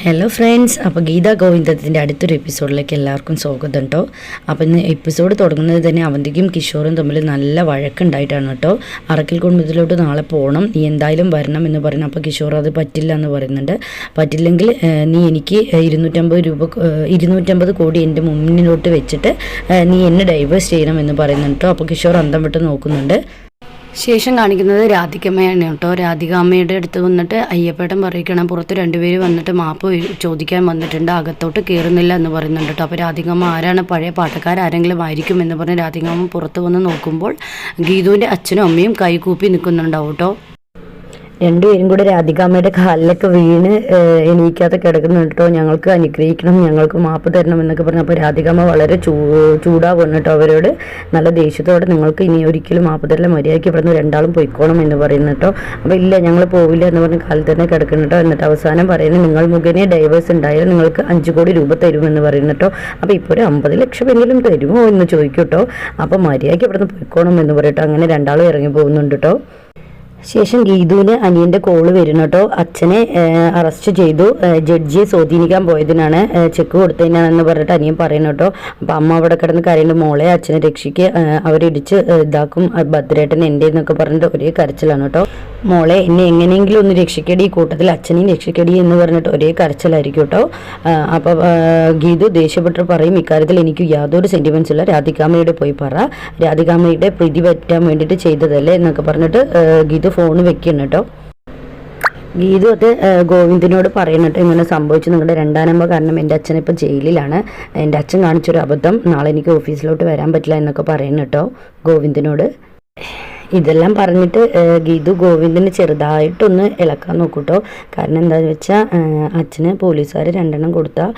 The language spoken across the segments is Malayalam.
ഹലോ ഫ്രണ്ട്സ് അപ്പോൾ ഗീതാ ഗോവിന്ദത്തിന്റെ അടുത്തൊരു എപ്പിസോഡിലേക്ക് എല്ലാവർക്കും സ്വാഗതം കേട്ടോ അപ്പോൾ ഇന്ന് എപ്പിസോഡ് തുടങ്ങുന്നത് തന്നെ അവന്തിക്കും കിഷോറും തമ്മിൽ നല്ല വഴക്കുണ്ടായിട്ടാണ് കേട്ടോ അറക്കൽ കുടുംബത്തിലോട്ട് നാളെ പോകണം നീ എന്തായാലും വരണം എന്ന് പറയുന്നു. അപ്പോൾ കിഷോർ അത് പറ്റില്ല എന്ന് പറയുന്നുണ്ട്. പറ്റില്ലെങ്കിൽ നീ എനിക്ക് ഇരുന്നൂറ്റമ്പത് രൂപ ഇരുന്നൂറ്റമ്പത് കോടി എന്റെ മുന്നിലോട്ട് വെച്ചിട്ട് നീ എന്നെ ഡൈവേഴ്സ് ചെയ്യണം എന്ന് പറയുന്നുണ്ട് കേട്ടോ അപ്പോൾ കിഷോർ അന്തം വിട്ട് നോക്കുന്നുണ്ട്. ശേഷം കാണിക്കുന്നത് രാധികമ്മയാണ് കേട്ടോ. രാധികാമ്മയുടെ അടുത്ത് വന്നിട്ട് അയ്യപ്പേട്ടൻ പറയിക്കണം പുറത്ത് രണ്ടുപേര് വന്നിട്ട് മാപ്പ് ചോദിക്കാൻ വന്നിട്ടുണ്ട് അകത്തോട്ട് കയറുന്നില്ല എന്ന് പറയുന്നുണ്ട് കേട്ടോ. അപ്പോൾ രാധികമ്മ ആരാണ്? പഴയ പാട്ടക്കാരെങ്കിലും ആയിരിക്കും എന്ന് പറഞ്ഞ് രാധികാമ്മ പുറത്ത് വന്ന് നോക്കുമ്പോൾ ഗീതുവിന്റെ അച്ഛനും അമ്മയും കൈകൂപ്പി നിൽക്കുന്നുണ്ടാവും കേട്ടോ. രണ്ടുപേരും കൂടെ രാധികാമ്മയുടെ കാലിലൊക്കെ വീണ് എണീക്കാതെ കിടക്കുന്നുണ്ട് കേട്ടോ ഞങ്ങൾക്ക് അനുഗ്രഹിക്കണം ഞങ്ങൾക്ക് മാപ്പ് തരണം എന്നൊക്കെ പറഞ്ഞു അപ്പോൾ രാധികാമ്മ വളരെ ചൂ ചൂടാവുന്നു കേട്ടോ അവരോട്. നല്ല ദേഷ്യത്തോടെ നിങ്ങൾക്ക് ഇനി ഒരിക്കലും മാപ്പ് തരില്ല മര്യാദയ്ക്ക് പറഞ്ഞു രണ്ടാളും പോയിക്കോണം എന്ന് പറയുന്നു കേട്ടോ അപ്പോൾ ഇല്ല ഞങ്ങൾ പോവില്ല എന്ന് പറഞ്ഞ് കാലിൽ തന്നെ കിടക്കുന്നു കേട്ടോ എന്നിട്ട് അവസാനം പറയുന്നത് നിങ്ങൾ മുഖേന ഡൈവേഴ്സ് ഉണ്ടായാൽ നിങ്ങൾക്ക് അഞ്ച് കോടി രൂപ തരുമെന്ന് പറയുന്നു കേട്ടോ അപ്പോൾ ഇപ്പോൾ ഒരു അമ്പത് ലക്ഷം എങ്കിലും തരുമോ എന്ന് ചോദിക്കും കേട്ടോ അപ്പോൾ മര്യാദയ്ക്ക് ഇവിടുന്ന് പോയിക്കോണം എന്ന് പറയട്ടോ. അങ്ങനെ രണ്ടാളും ഇറങ്ങി പോകുന്നുണ്ട് കേട്ടോ ശേഷം ഗീതുവിന് അനിയന്റെ കോൾ വരുന്നു കേട്ടോ. അച്ഛനെ അറസ്റ്റ് ചെയ്തു. ജഡ്ജിയെ സ്വാധീനിക്കാൻ പോയതിനാണ് ചെക്ക് കൊടുത്തതിനാണെന്ന് പറഞ്ഞിട്ട് അനിയൻ പറയുന്നു കേട്ടോ. അപ്പം അമ്മ അവിടെ കിടന്ന് കരയുണ്ട് മോളെ അച്ഛനെ രക്ഷിക്ക്. അവരിടിച്ച് ഇതാക്കും. ഭദ്രേട്ടൻ എന്റെ എന്നൊക്കെ പറഞ്ഞിട്ട് ഒരേ കരച്ചിലാണ് കേട്ടോ. മോളെ എന്നെ എങ്ങനെയെങ്കിലും ഒന്ന് രക്ഷിക്കടി. ഈ കൂട്ടത്തിൽ അച്ഛനെയും രക്ഷിക്കടി എന്ന് പറഞ്ഞിട്ട് ഒരേ കരച്ചിലായിരിക്കും കേട്ടോ. അപ്പോൾ ഗീതു ദേഷ്യപ്പെട്ട് പറയും ഇക്കാര്യത്തിൽ എനിക്ക് യാതൊരു സെന്റിമെന്റ്സ് ഇല്ല. രാധികാമയുടെ പോയി പറ. രാധികാമയുടെ പ്രീതി പറ്റാൻ വേണ്ടിയിട്ട് ചെയ്തതല്ലേ? എന്നൊക്കെ പറഞ്ഞിട്ട് ആ, ഫോൺ വെക്കണം കേട്ടോ. ഗീതു അത് ഗോവിന്ദിനോട് പറയുന്നുണ്ട് ഇങ്ങനെ സംഭവിച്ചു നിങ്ങളുടെ രണ്ടാം നമ്പർ കാരണം എന്റെ അച്ഛൻ ഇപ്പോൾ ജയിലിലാണ്. എന്റെ അച്ഛൻ കാണിച്ചൊരു അബദ്ധം. നാളെ എനിക്ക് ഓഫീസിലോട്ട് വരാൻ പറ്റില്ല എന്നൊക്കെ പറയുന്നു കേട്ടോ ഗോവിന്ദിനോട്. ഇതെല്ലാം പറഞ്ഞിട്ട് ഗീതു ഗോവിന്ദിനെ ചെറുതായിട്ടൊന്ന് ഇളക്കാൻ നോക്കൂട്ടോ. കാരണം എന്താണെന്ന് വെച്ചാൽ അച്ഛന് പോലീസുകാർ രണ്ടെണ്ണം കൊടുത്താൽ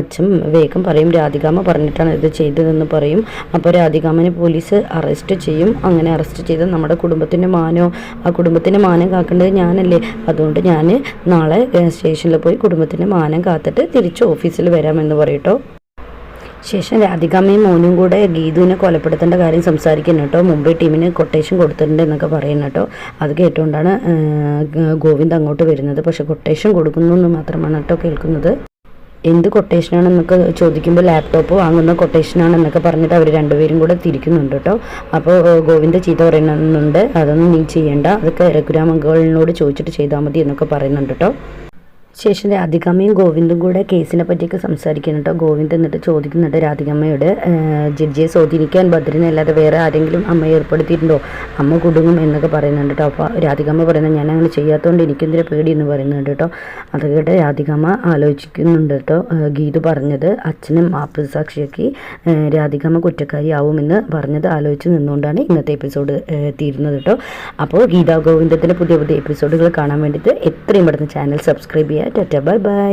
അച്ഛൻ വേഗം പറയും രാധികാമ പറഞ്ഞിട്ടാണ് ഇത് ചെയ്തതെന്ന് പറയും. അപ്പോൾ രാധികാമനെ പോലീസ് അറസ്റ്റ് ചെയ്യും. അങ്ങനെ അറസ്റ്റ് ചെയ്ത് നമ്മുടെ കുടുംബത്തിന്റെ മാനോ ആ കുടുംബത്തിന്റെ മാനം കാക്കേണ്ടത് ഞാനല്ലേ. അതുകൊണ്ട് ഞാൻ നാളെ സ്റ്റേഷനിൽ പോയി കുടുംബത്തിന്റെ മാനം കാത്തിട്ട് തിരിച്ച് ഓഫീസിൽ വരാമെന്ന് പറയട്ടോ ശേഷം രാധികാമ്മയും മോനും കൂടെ ഗീതുവിനെ കൊലപ്പെടുത്തേണ്ട കാര്യം സംസാരിക്കുന്നു കേട്ടോ. മുംബൈ ടീമിന് കൊട്ടേഷൻ കൊടുത്തിട്ടുണ്ട് എന്നൊക്കെ പറയുന്നു കേട്ടോ. അത് കേട്ടുകൊണ്ടാണ് ഗോവിന്ദ് അങ്ങോട്ട് വരുന്നത്. പക്ഷെ കൊട്ടേഷൻ കൊടുക്കുന്നു എന്ന് മാത്രമാണ് കേട്ടോ കേൾക്കുന്നത്. എന്ത് കൊട്ടേഷനാണെന്നൊക്കെ ചോദിക്കുമ്പോൾ ലാപ്ടോപ്പ് വാങ്ങുന്ന കൊട്ടേഷനാണെന്നൊക്കെ പറഞ്ഞിട്ട് അവർ രണ്ടുപേരും കൂടെ തിരിക്കുന്നുണ്ട് കേട്ടോ. അപ്പോൾ ഗോവിന്ദ് ചീത്ത പറയുന്നുണ്ട്. അതൊന്നും നീ ചെയ്യേണ്ട. അതൊക്കെ രഘുരാമങ്കളിനോട് ചോദിച്ചിട്ട് ചെയ്താൽ മതി എന്നൊക്കെ പറയുന്നുണ്ട് കേട്ടോ. ശേഷം രാധികാമ്മയും ഗോവിന്ദും കൂടെ കേസിനെ പറ്റിയൊക്കെ സംസാരിക്കുന്നു കേട്ടോ ഗോവിന്ദ് എന്നിട്ട് ചോദിക്കുന്നുണ്ട് രാധികമ്മയോട്. "ഏഹ്, ജഡ്ജിയെ സ്വാധീനിക്കാൻ ഭദ്രനെ അല്ലാതെ വേറെ ആരെങ്കിലും അമ്മ ഏർപ്പെടുത്തിയിട്ടുണ്ടോ? അമ്മ കുടുങ്ങും എന്നൊക്കെ പറയുന്നുണ്ട് കേട്ടോ അപ്പോൾ രാധികമ്മ പറയുന്നത് ഞാൻ അങ്ങനെ ചെയ്യാത്തതുകൊണ്ട് എനിക്കെന്തിനാ പേടി എന്ന് പറയുന്നുണ്ട് കേട്ടോ അത് കേട്ട് രാധികമ്മ ആലോചിക്കുന്നുണ്ട് കേട്ടോ ഗീതു പറഞ്ഞത് അച്ഛനും മാപ്പ് രാധികമ്മ കുറ്റക്കാരിയാവുമെന്ന് പറഞ്ഞത് ആലോചിച്ച് നിന്നുകൊണ്ടാണ് ഇന്നത്തെ എപ്പിസോഡ് തീരുന്നത് കേട്ടോ അപ്പോൾ ഗീതാ ഗോവിന്ദത്തിന്റെ പുതിയ പുതിയ എപ്പിസോഡുകൾ കാണാൻ വേണ്ടിയിട്ട് എത്രയും പെട്ടെന്ന് ചാനൽ സബ്സ്ക്രൈബ് ചെയ്യുക ടാറ്റ ബൈ ബൈ